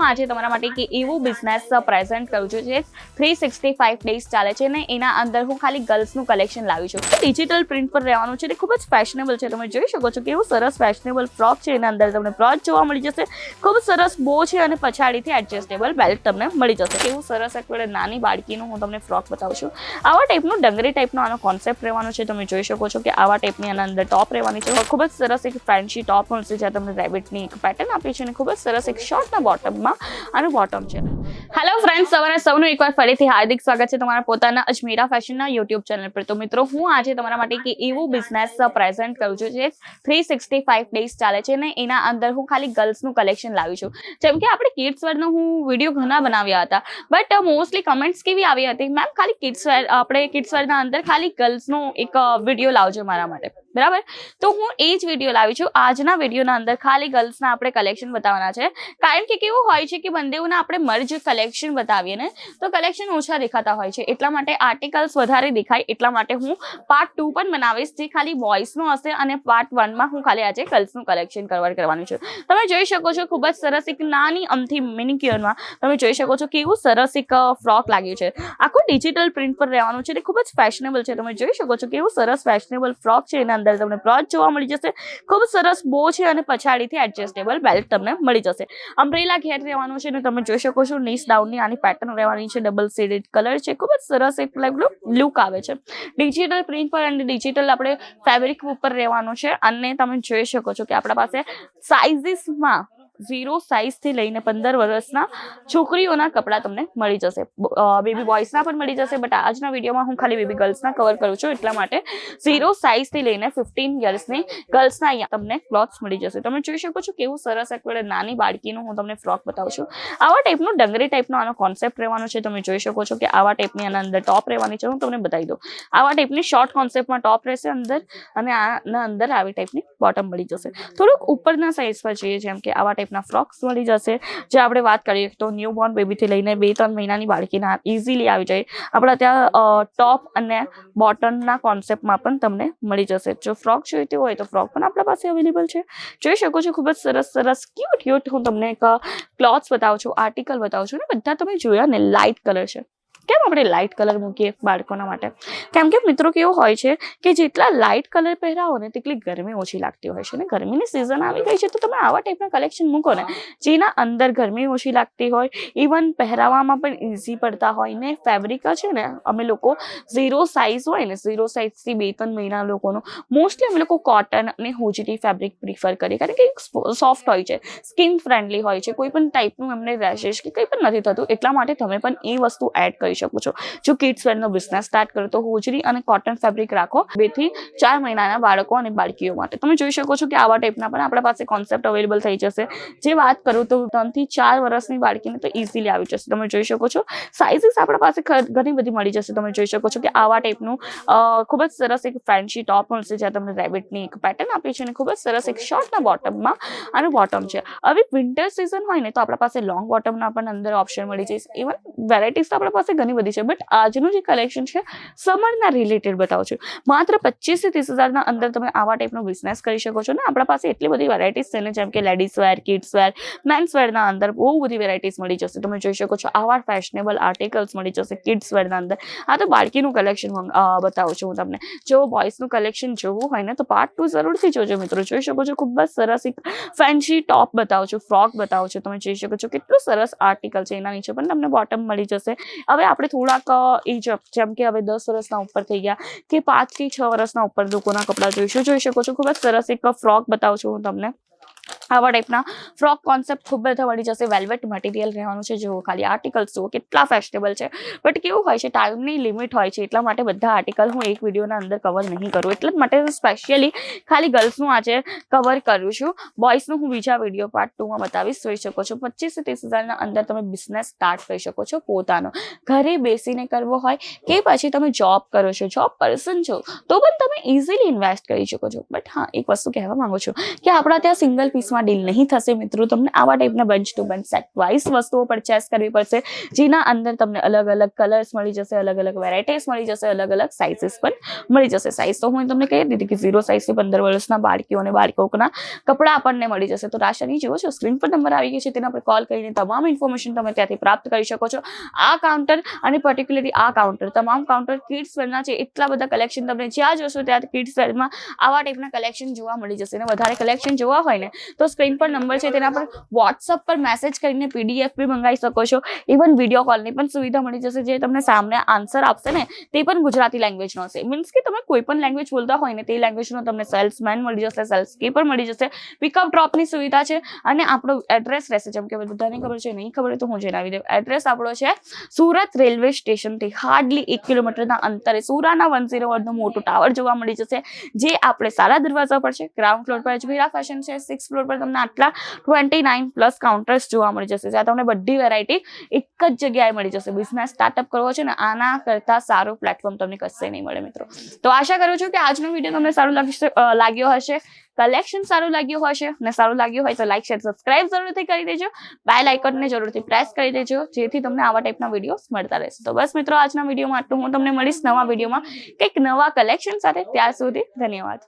હું આજે તમારા માટે કે એવું બિઝનેસ પ્રેઝન્ટ કરું છું જે થ્રી સિક્સટી ફાઇવ ડેઝ ચાલે છે ને એના અંદર હું ખાલી ગર્લ્સનું કલેક્શન લાવી છું. ડિજિટલ પ્રિન્ટ પર રહેવાનું છે તે ખૂબ જ ફેશનેબલ છે. તમે જોઈ શકો છો કે એવું સરસ ફેશનેબલ ફ્રોક છે. એના અંદર તમને ફ્રોક જોવા મળી જશે. ખૂબ સરસ બો છે અને પછાડીથી એડજસ્ટેબલ બેલ્ટ તમને મળી જશે. કેવું સરસ એકવાર નાની બાળકીનું હું તમને ફ્રોક બતાવું છું. આવા ટાઈપનું ડંગરી ટાઈપનો આનો કોન્સેપ્ટ રહેવાનો છે. તમે જોઈ શકો છો કે આવા ટાઈપની આના અંદર ટોપ રહેવાની છે. ખૂબ જ સરસ એક ફેન્સી ટોપ મળશે જ્યાં તમને રેબિટની એક પેટર્ન આપી છે અને ખૂબ જ સરસ એક શોર્ટના બોટમમાં આનું બોટમ છે. હેલો ફ્રેન્ડ્સ સવારે સૌનું એકવાર ફરીથી હાર્દિક સ્વાગત છે તમારા પોતાના અજમેરા ફેશનના યુટ્યુબ ચેનલ પર. તો મિત્રો, હું આજે તમારા માટે કે એવું બિઝનેસ પ્રેઝન્ટ કરું છું જે થ્રી સિક્સટી ફાઇવ ડેઝ ચાલે છે ને એના અંદર હું ખાલી ગર્લ્સનું કલેક્શન લાવી છું. જેમ કે આપણે કિડ્સ વેરનો હું વીડિયો ઘણા બનાવ્યા હતા. બટ મોસ્ટલી કમેન્ટ્સ કેવી આવી હતી? મેમ ખાલી કિડ્સ વેર આપણે કિડ્સ વેરના અંદર ખાલી ગર્લ્સનો એક વીડિયો લાવજો મારા માટે. બરાબર? તો હું એ જ વીડિયો લાવી છું. આજના વિડીયોના અંદર ખાલી ગર્લ્સના આપણે કલેક્શન બતાવવાના છે. કારણ કે કેવું હોય છે કે બંદેઓના આપણે મર્જ કલેક્શન બતાવીએ ને, તો કલેક્શન ઓછા દેખાતા હોય છે. એટલા માટે આર્ટિકલ્સ વધારે દેખાય. એટલા માટે હું પાર્ટ ટુ પણ બનાવીશ, જે ખાલી બોયઝનું હશે અને પાર્ટ વનમાં હું ખાલી આજે ગર્લ્સનું કલેક્શન કવર કરવાનું છું. તમે જોઈ શકો છો ખૂબ જ સરસ એક નાની અમથી મિનિક્યોરમાં તમે જોઈ શકો છો કેવું સરસ એક ફ્રોક લાગ્યું છે. આખું ડિજિટલ પ્રિન્ટ પર રહેવાનું છે તે ખૂબ જ ફેશનેબલ છે. તમે જોઈ શકો છો કેવું સરસ ફેશનેબલ ફ્રોક છે એના અંદર તમને બ્રોચ જોવા મળી જશે. ખૂબ સરસ બો છે અને પછાડીથી એડજસ્ટેબલ બેલ્ટ તમને મળી જશે. અમ્બ્રેલા ઘેર રહેવાનું છે અને તમે જોઈ શકો છો નીસ ડાઉનની આની પેટર્ન રહેવાની છે ડબલ શેડેડ કલર છે. ખૂબ જ સરસ એક લુક આવે છે. ડિજિટલ પ્રિન્ટ પર અને ડિજિટલ આપણે ફેબ્રિક ઉપર રહેવાનું છે. અને તમે જોઈ શકો છો કે આપણા પાસે સાઇઝીસમાં ઝીરો સાઇઝથી લઈને પંદર વર્ષના છોકરીઓના કપડાં તમને મળી જશે. બેબી બોયસના પણ મળી જશે બટ આજના વિડીયોમાં હું ખાલી બેબી ગર્લ્સના કવર કરું છું, એટલા માટે ઝીરો સાઇઝથી લઈને ફિફ્ટીન યર્સની ગર્લ્સના અહીંયા તમને ક્લોથ્સ મળી જશે. તમે જોઈ શકો છો કેવું સરસ એક નાની બાળકીનું હું તમને ફ્રોક બતાવું છું. આવા ટાઈપનું ડંગરી ટાઈપનો આનો કોન્સેપ્ટ રહેવાનો છે. તમે જોઈ શકો છો કે આવા ટાઈપની આના અંદર ટોપ રહેવાની છે. હું તમને બતાવી દઉં. આવા ટાઈપની શોર્ટ કોન્સેપ્ટમાં ટોપ રહેશે અંદર અને આના અંદર આવી ટાઈપની બોટમ મળી જશે. થોડુંક ઉપરના સાઇઝ પર જોઈએ, જેમ કે આવા ટાઈપના ફ્રોક્સ મળી જશે. જે આપણે વાત કરીએ તો ન્યૂ બોર્ન બેબીથી લઈને બે ત્રણ મહિનાની બાળકીના ઇઝીલી આવી જાય. આપણા ત્યાં ટોપ અને બોટમના કોન્સેપ્ટમાં પણ તમને મળી જશે. જો ફ્રોક જોઈતી હોય તો ફ્રોક પણ આપણા પાસે અવેલેબલ છે. જોઈ શકો છો ખૂબ જ સરસ સરસ ક્યુટ ક્યુટ હું તમને એક ક્લોથ્સ બતાવું છું આર્ટિકલ બતાવું છું ને બધા તમે જોયા ને લાઇટ કલર છે. કેમ આપણે લાઇટ કલર મૂકીએ બાળકોના માટે? કેમ કે મિત્રો કેવું હોય છે કે જેટલા લાઇટ કલર પહેરાવો ને તેટલી ગરમી ઓછી લાગતી હોય છે ને ગરમીની સિઝન આવી ગઈ છે તો તમે આવા ટાઈપના કલેક્શન મૂકો ને જેના અંદર ગરમી ઓછી લાગતી હોય ઇવન પહેરાવામાં પણ ઇઝી પડતા હોય ને ફેબ્રિક છે ને અમે લોકો ઝીરો સાઇઝ હોય ને ઝીરો સાઇઝથી બે ત્રણ મહિના લોકોનો મોસ્ટલી અમે લોકો કોટન અને હોજરી ફેબ્રિક પ્રિફર કરીએ કારણ કે સોફ્ટ હોય છે સ્કિન ફ્રેન્ડલી હોય છે, કોઈ પણ ટાઈપનું એમને રેશેસ કે કંઈ પણ નથી થતું, એટલા માટે તમે પણ એ વસ્તુ એડ કરી શકો છો. જો કિડ્સ વેરનો બિઝનેસ સ્ટાર્ટ કરો તો હોજરી અને કોટન ફેબ્રિક રાખો બેથી ચાર મહિનાના બાળકો અને બાળકીઓ માટે. તમે જોઈ શકો છો કે આવા ટાઈપના પણ આપણા પાસે કોન્સેપ્ટ અવેલેબલ થઈ જશે. જે વાત કરું તો ત્રણથી ચાર વર્ષની બાળકીને તો ઇઝીલી આવી જશે. તમે જોઈ શકો છો સાઇઝિસ આપણા પાસે ઘણી બધી મળી જશે. તમે જોઈ શકો છો કે આવા ટાઈપનું ખૂબ જ સરસ એક ફેન્સી ટોપ મળશે જ્યાં તમને રેબિટની એક પેટર્ન આપી છે અને ખૂબ જ સરસ એક શોર્ટના બોટમમાં આનું બોટમ છે. હવે વિન્ટર સિઝન હોય ને તો આપણા પાસે લોંગ બોટમના પણ અંદર ઓપ્શન મળી જશે. ઇવન વેરાયટીઝ તો આપણા પાસે ઘણી બધી છે બટ આજનું જે કલેક્શન છે સમરના રિલેટેડ બતાવું છું. માત્ર પચીસથી ત્રીસ હજારના અંદર તમે આવા ટાઈપનો બિઝનેસ કરી શકો છો ને? આપણા પાસે એટલી બધી વેરાયટીઝ છે ને, જેમ કે ladies wear kids wear men's વેરના અંદર બહુ બધી વેરાયટીઝ મળી જશે. તમે જોઈ શકો છો, આવા ફેશનેબલ આર્ટિકલ્સ મળી જશે કિડ્સ વેરના અંદર. આ તો બાળકીનું કલેક્શન બતાવું છું હું તમને. જો બોયઝનું કલેક્શન જોવું હોય ને, તો પાર્ટ ટુ જરૂરથી જોજો મિત્રો. જોઈ શકો છો, ખૂબ જ સરસ એક ફેન્સી ટોપ બતાવું છું ફ્રોક બતાવું છું. તમે જોઈ શકો છો, કેટલું સરસ આર્ટિકલ છે એના નીચે પણ તમને બોટમ મળી જશે. હવે આપણે થોડાક એજ જેમ કે હવે દસ વર્ષના ઉપર થઈ ગયા કે પાંચથી છ વર્ષના ઉપર લોકોના કપડાં જોઈશું. જોઈ શકો છો, ખૂબ જ સરસ એક ફ્રોક બતાવું છું હું તમને. આવા ટાઈપના ફ્રોક કોન્સેપ્ટ ખૂબ બધા મળી જશે. વેલ્વેટ મટીરિયલ રહેવાનું છે. જુઓ ખાલી આર્ટિકલ્સ જુઓ કેટલા ફેશનેબલ છે. બટ કેવું હોય છે ટાઈમની લિમિટ હોય છે, એટલા માટે બધા આર્ટિકલ હું એક વિડીયોના અંદર કવર નહીં કરું. એટલા માટે સ્પેશિયલી ખાલી ગર્લ્સનું આજે કવર કરું છું. બોયઝનું હું બીજા વીડિયો પાર્ટ ટુમાં બતાવીશ. જોઈ શકો છો. પચીસથી ત્રીસ હજારના અંદર તમે બિઝનેસ સ્ટાર્ટ કરી શકો છો પોતાનો. ઘરે બેસીને કરવો હોય કે પછી તમે જોબ કરો છો જોબ પર્સન છો, તો પણ તમે ઇઝીલી ઇન્વેસ્ટ કરી શકો છો. બટ હા, એક વસ્તુ કહેવા માંગુ છું કે આપણા ત્યાં સિંગલ પીસમાં પ્રાઇસમાં ડીલ નહીં થશે મિત્રો. તમને આવા ટાઈપના bunch to bunch set wise વસ્તુઓ પરચેસ કરવી પડશે, જેના અંદર તમને અલગ અલગ કલર્સ મળી જશે, અલગ અલગ વેરાયટીઝ મળી જશે, અલગ અલગ સાઇઝીસ પણ મળી જશે. સાઇઝ તો હું તમને કહી દીધી કે ઝીરો સાઇઝથી પંદર વર્ષના બાળકીઓ અને બાળકોના કપડાં આપણને મળી જશે. તો રાશાની જેવો છો સ્ક્રીન પર નંબર આવી ગયો છે. તેના પર કોલ કરીને તમામ ઇન્ફોર્મેશન તમે ત્યાંથી પ્રાપ્ત કરી શકો છો. આ કાઉન્ટર અને પર્ટિક્યુલરલી આ કાઉન્ટર તમામ કાઉન્ટર કિડ્સ વેરના છે એટલા બધા કલેક્શન તમને જ્યાં જોશો ત્યાં કિડ્સ વેરમાં આવા ટાઈપના કલેક્શન જોવા મળી જશે. અને વધારે કલેક્શન જોવા હોય ને, તો સ્ક્રીન પર નંબર છે, તેના પર વોટ્સઅપ પર મેસેજ કરીને પીડીએફ બી મંગાવી શકો છો. ઇવન વીડિયો કોલની પણ સુવિધા મળી જશે, જે તમને સામે આન્સર આપશે ને, તે પણ ગુજરાતી લેંગ્વેજનો હશે. મીન્સ કે તમે કોઈ પણ લેંગ્વેજ બોલતા હોય ને, તે લેંગ્વેજનો તમને સેલ્સમેન મળી જશે સેલ્સ કીપર મળી જશે. પિકઅપ ડ્રોપની સુવિધા છે અને આપણો એડ્રેસ રહેશે. જેમ કે બધાને ખબર છે, નહીં ખબર તો હું જણાવી દઉં. એડ્રેસ આપણો છે સુરત રેલવે સ્ટેશનથી હાર્ડલી એક કિલોમીટરના અંતરે સુરાના વન ઝીરો વનનું મોટું ટાવર જોવા મળી જશે. જે આપણે સારા દરવાજા પર છે ગ્રાઉન્ડ ફ્લોર પર, અજમેરા ફેશન છે સિક્સ ફ્લોર પર તમને આટલા ટ્વેન્ટી નાઇન પ્લસ કાઉન્ટર્સ જોવા મળી જશે. જ્યાં તમને બધી વેરાયટી એક જ જગ્યાએ મળી જશે. બિઝનેસ સ્ટાર્ટઅપ કરવો છે ને, આના કરતાં સારું પ્લેટફોર્મ તમને કશે નહીં મળે મિત્રો. તો આશા કરું છું કે આજનો વીડિયો તમને સારું લાગશે લાગ્યો હશે. કલેક્શન સારું લાગ્યું હશે ને સારું લાગ્યું હોય તો લાઈક શેર સબસ્ક્રાઇબ જરૂરથી કરી દેજો. બેલ આઇકનને જરૂરથી પ્રેસ કરી દેજો, જેથી તમને આવા ટાઈપના વિડીયોઝ મળતા રહેશે. તો બસ મિત્રો, આજના વિડીયોમાં આટલું. હું તમને મળીશ નવા વિડીયોમાં કંઈક નવા કલેક્શન સાથે. ત્યાં સુધી ધન્યવાદ.